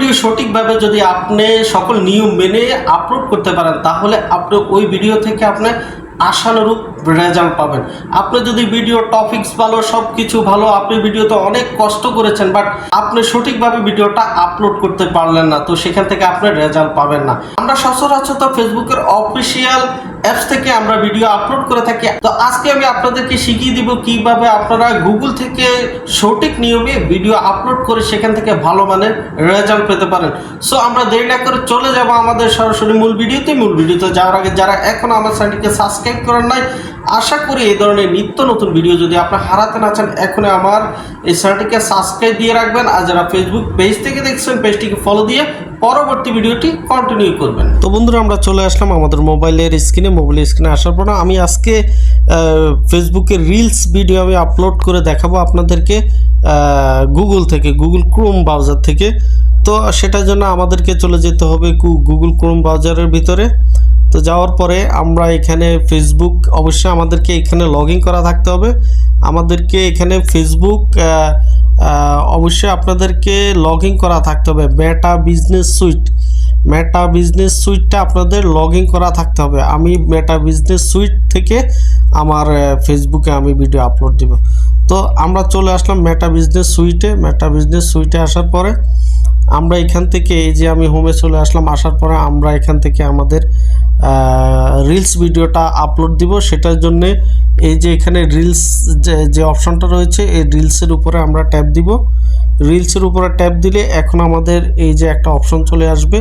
Video সঠিকভাবে যদি আপনি সকল নিয়ম মেনে আপলোড করতে পারেন, তাহলে আপনি ওই ভিডিও থেকে আপনি আশানুরূপ রেজাল্ট পাবেন। আপনি যদি ভিডিও টপিকস ভালো সব কিছু ভালো, আপনি ভিডিওতে অনেক কষ্ট করেছেন বাট আপনি সঠিকভাবে ভিডিওটা আপলোড করতে পারলেন না, তো সেখান থেকে আপনি রেজাল্ট পাবেন না। আমরা সচরাচর তো ফেসবুকের অফিসিয়াল অ্যাপস থেকে আমরা ভিডিও আপলোড করে থাকি। তো আজকে আমি আপনাদেরকে শিখিয়ে দিব কীভাবে আপনারা গুগল থেকে সঠিক নিয়মে ভিডিও আপলোড করে সেখান থেকে ভালো মানের রেজাল্ট পেতে পারেন। সো আমরা দেরি না করে চলে যাব আমাদের সরাসরি মূল ভিডিওতে মূল ভিডিওতে যাওয়ার আগে যারা এখনও আমার চ্যানেলটিকে সাবস্ক্রাইব করেন নাই, আশা করি এই ধরনের নিত্য নতুন ভিডিও যদি আপনি হারাতে না চান, এখনই আমার এই চ্যানেলটিকে সাবস্ক্রাইব দিয়ে রাখবেন। আর যারা ফেসবুক পেজ থেকে দেখছেন পেজটিকে ফলো দিয়ে পরবর্তী ভিডিওটি কন্টিনিউ করবেন। তো বন্ধুরা, আমরা চলে আসলাম আমাদের মোবাইলের স্ক্রিনে। মোবাইলের স্ক্রিনে আসার পর আমি আজকে ফেসবুকে রিলস ভিডিও আমি আপলোড করে দেখাবো আপনাদেরকে গুগল থেকে গুগল ক্রোম ব্রাউজার থেকে। তো সেটার জন্য আমাদেরকে চলে যেতে হবে গুগল ক্রোম ব্রাউজারের ভিতরে। তো যাওয়ার পরে আমরা এখানে ফেসবুক অবশ্যই আমাদেরকে এখানে লগ করা থাকতে হবে। আমাদেরকে এখানে ফেসবুক অবশ্যই আপনাদেরকে লগ ইন করা থাকতে হবে। Meta business suite Meta business সুইটটা আপনাদের লগ ইন করা থাকতে হবে। আমি মেটা বিজনেস সুইট থেকে আমার ফেসবুকে আমি ভিডিও আপলোড দিব। তো আমরা চলে আসলাম মেটা বিজনেস সুইটে মেটা বিজনেস সুইটে আসার পরে আমরা এখান থেকে এই যে আমি হোমে চলে আসলাম, আসার পরে আমরা এখান থেকে আমাদের রিলস ভিডিওটা আপলোড দিব। সেটার জন্য এই যে এখানে রিলস যে অপশনটা রয়েছে, এই রিলসের উপরে আমরা ট্যাপ দিব। রিলসের উপরে ট্যাপ দিলে এখন আমাদের এই যে একটা অপশন চলে আসবে।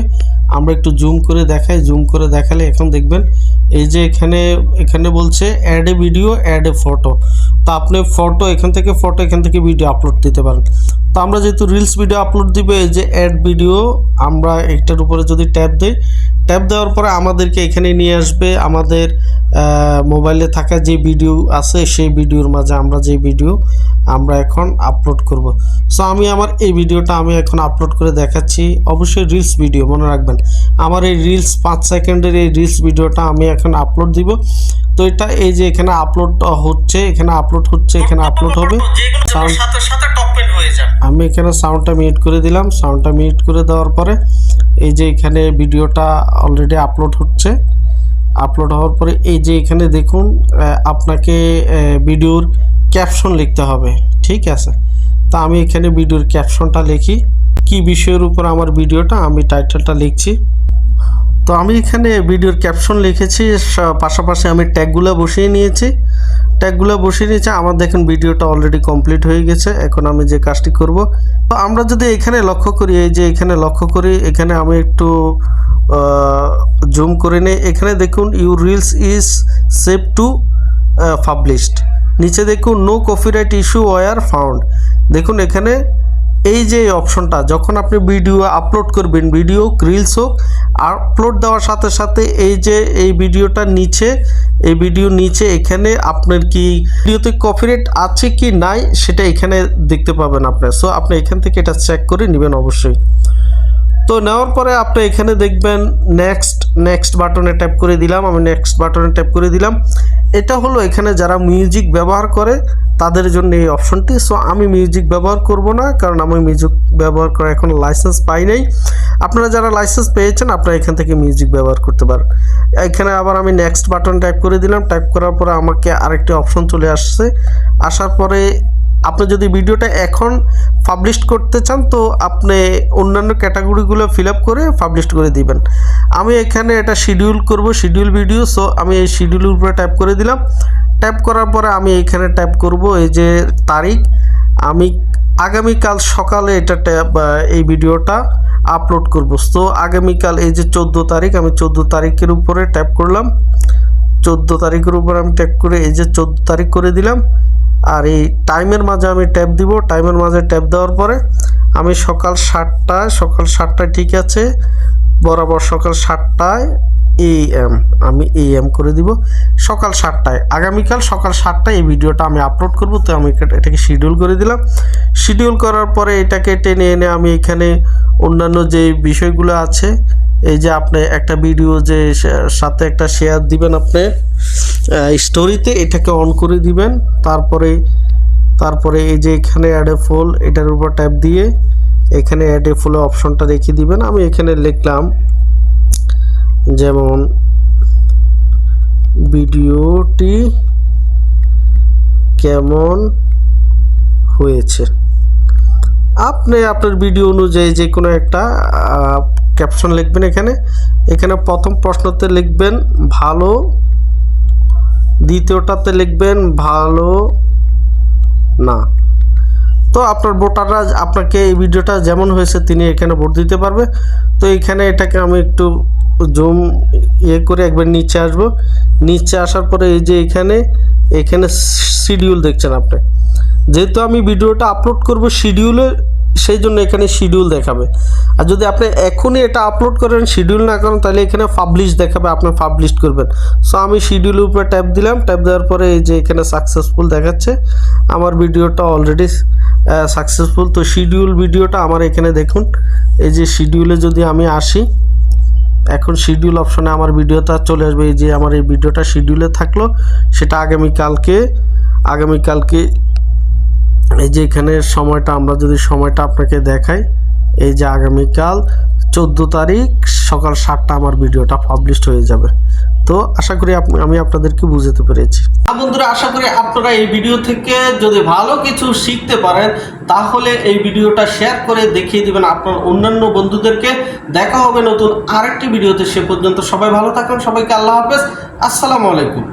আমরা একটু জুম করে দেখাই। জুম করে দেখালে এখন দেখবেন এই যে এখানে এখানে বলছে add a video add a photo তো আপনি ফটো এখান থেকে ফটো এখান থেকে ভিডিও আপলোড দিতে পারেন। তো আমরা যেহেতু রিলস ভিডিও আপলোড দিবে, এই যে অ্যাড ভিডিও আমরা একটার উপরে যদি ট্যাপ দিই ট্যাপ দেওয়ার পরে আমাদেরকে এখানে নিয়ে আসবে। আমাদের মোবাইলে থাকা যে ভিডিও আছে সেই ভিডিওর মাঝে আমরা যে ভিডিও আমরা এখন আপলোড করব। সো আমি আমার এই ভিডিওটা আমি এখন আপলোড করে দেখাচ্ছি। অবশ্যই রিলস ভিডিও মনে রাখবেন। আমার এই রিলস পাঁচ সেকেন্ডের এই রিলস ভিডিওটা আমি এখন আপলোড দিব। তো এটা এই যে এখানে আপলোড হচ্ছে এখানে আপলোড হচ্ছে এখানে আপলোড হবে। সাউন্ড হয়ে আমি এখানে সাউন্ডটা মিউট করে দিলাম। সাউন্ডটা মিউট করে দেওয়ার পরে এই যে এখানে ভিডিওটা অলরেডি আপলোড হচ্ছে। আপলোড হওয়ার পরে এই যে এখানে দেখুন আপনাকে ভিডিওর ক্যাপশন লিখতে হবে, ঠিক আছে? তা আমি এখানে ভিডিওর ক্যাপশনটা লিখি। কি বিষয়ের উপর আমার ভিডিওটা, আমি টাইটেলটা লিখছি। তো আমি এখানে ভিডিওর ক্যাপশন লিখেছি পাশাপাশি আমি ট্যাগগুলো বসিয়ে নিয়েছি। ট্যাগগুলো বসিয়ে নিয়েছি আমার দেখেন ভিডিওটা অলরেডি কমপ্লিট হয়ে গেছে। এখন আমি যে কাজটি করব, তো আমরা যদি এখানে লক্ষ্য করি, এই যে এখানে লক্ষ্য করি, এখানে আমি একটু জুম করে নিই। এখানে দেখুন you reels is save to published নিচে দেখুন no copyright issue were found দেখুন এখানে এই যে অপশনটা যখন আপনি ভিডিও আপলোড করবেন ভিডিও রিলস হোক আপলোড দেওয়ার সাথে সাথে এই যে এই ভিডিওটার নিচে এই ভিডিও নিচে এখানে আপনার কি ভিডিওতে কপিরাইট আছে কি নাই সেটা এখানে দেখতে পাবেন আপনার। সো আপনি এখান থেকে এটা চেক করে নেবেন অবশ্যই। তো নেওয়ার পরে আপনি এখানে দেখবেন নেক্সট নেক্সট বাটনে ট্যাপ করে দিলাম, আমি নেক্সট বাটনে ট্যাপ করে দিলাম। এটা হলো এখানে যারা মিউজিক ব্যবহার করে, তাদের জন্য এই অপশনটি সো আমি মিউজিক ব্যবহার করব না, কারণ আমি মিউজিক ব্যবহার করার এখন লাইসেন্স পাই নাই। আপনারা যারা লাইসেন্স পেয়েছেন, আপনারা এখান থেকে মিউজিক ব্যবহার করতে পারেন। এখানে আবার আমি নেক্সট বাটন টাইপ করে দিলাম। টাইপ করার পরে আমাকে আরেকটি অপশন চলে আসছে। আসার পরে আপনি যদি ভিডিওটা এখন পাবলিশ করতে চান, তো আপনি অন্যান্য ক্যাটাগরিগুলো ফিল আপ করে পাবলিশ করে দিবেন। আমি এখানে এটা শিডিউল করব শিডিউল ভিডিও সো আমি এই শিডিউলের উপরে টাইপ করে দিলাম। টাইপ করার পরে আমি এখানে টাইপ করব, এই যে তারিখ। আমি আগামীকাল সকালে এটা এই ভিডিওটা আপলোড করব। তো আগামীকাল এই যে চোদ্দ তারিখ, আমি চোদ্দ তারিখের উপরে ট্যাপ করলাম। চোদ্দ তারিখের উপরে আমি ট্যাপ করে এই যে চোদ্দ তারিখ করে দিলাম। আর এই টাইমের মাঝে আমি ট্যাপ দিব। টাইমের মাঝে ট্যাপ দেওয়ার পরে আমি সকাল সাতটায় সকাল সাতটায় ঠিক আছে, বরাবর সকাল সাতটায় এ এম আমি এ এম করে দিব। সকাল সাতটায়, আগামীকাল সকাল সাতটায় এই ভিডিওটা আমি আপলোড করব, তো আমি এটা- এটাকে শিডিউল করে দিলাম। শিডিউল করার পরে এটাকে টেনে এনে আমি এখানে অন্যান্য যে বিষয়গুলো আছে, এই যে আপনি একটা ভিডিও যে সাথে একটা শেয়ার দিবেন আপনি স্টোরিতে এটাকে অন করে দিবেন। তারপরে তারপরে এই যে এখানে অ্যাড এ ফোল এটার উপর ট্যাপ দিয়ে এখানে অ্যাড এ ফুলে অপশনটা রেখে দিবেন। আমি এখানে লিখলাম যেমন ভিডিওটি কেমন হয়েছে। আপনি আপনার ভিডিও অনুযায়ী যে কোনো একটা ক্যাপশন লিখবেন এখানে। এখানে প্রথম প্রশ্নতে লিখবেন, ভালো। দ্বিতীয়টাতে লিখবেন, ভালো না। তো আপনার ভোটাররা, আপনাকে এই ভিডিওটা যেমন হয়েছে, তিনি এখানে ভোট দিতে পারবে। তো এখানে এটাকে আমি একটু জুম ইয়ে করে একবার নিচে আসব। নিচে আসার পরে এই যে এখানে এখানে শিডিউল দেখছেন আপনি। যেহেতু আমি ভিডিওটা আপলোড করব শিডিউলে সেই জন্য এখানে শিডিউল দেখাবে। আর যদি আপনি এখনই এটা আপলোড করেন শিডিউল না করেন, তাহলে এখানে পাবলিশ দেখাবে, আপনি পাবলিশ করবেন। সো আমি শিডিউলের উপরে ট্যাপ দিলাম। ট্যাপ দেওয়ার পরে এই যে এখানে সাকসেসফুল দেখাচ্ছে। আমার ভিডিওটা অলরেডি সাকসেসফুল তো শিডিউল ভিডিওটা আমার এখানে দেখুন। এই যে শিডিউলে যদি আমি আসি এখন শিডিউল অপশনে আমার ভিডিওটা চলে আসবে। এই যে আমার এই ভিডিওটা শিডিউলে থাকল, সেটা আগামীকালকে আগামীকালকে এই যে এখানে সময়টা, আমরা যদি সময়টা আপনাকে দেখাই, এই যে আগামীকাল চোদ্দ তারিখ সকাল সাতটা আমার ভিডিওটা পাবলিশড হয়ে যাবে। তো আশা করি আমি আপনাদেরকে বুঝাতে পেরেছি। বন্ধুরা, আশা করি আপনারা এই ভিডিও থেকে যদি ভালো কিছু শিখতে পারেন, তাহলে এই ভিডিওটা শেয়ার করে দেখিয়ে দিবেন আপনার অন্যান্য বন্ধুদেরকে। দেখা হবে নতুন আরেকটি ভিডিওতে, সে পর্যন্ত সবাই ভালো থাকেন, সবাইকে আল্লাহ হাফেজ। আসসালামু আলাইকুম।